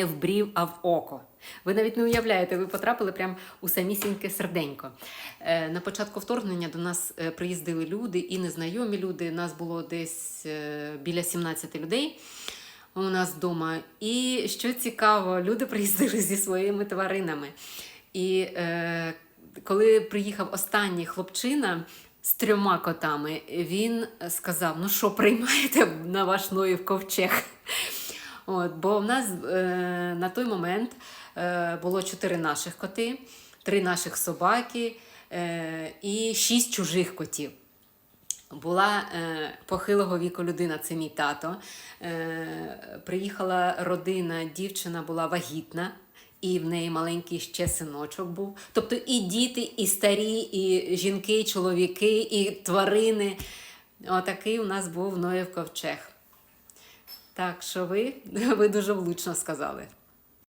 не в брів, а в око. Ви навіть не уявляєте, ви потрапили прямо у самісіньке серденько. Е, На початку вторгнення до нас е, приїздили люди і незнайомі люди. Нас було десь е, біля 17 людей у нас вдома. І що цікаво, люди приїздили зі своїми тваринами. І коли приїхав останній хлопчина з трьома котами, він сказав: Ну що, приймаєте на ваш Ноїв ковчег? От, бо в нас е, на той момент е, було чотири наших коти, три наших собаки е, і шість чужих котів. Була е, похилого віку людина, це мій тато. Е, приїхала родина, дівчина була вагітна, і в неї маленький ще синочок був. Тобто і діти, і старі, і жінки, і чоловіки, і тварини. Отакий у нас був Ноєв ковчег. Так що ви, ви дуже влучно сказали.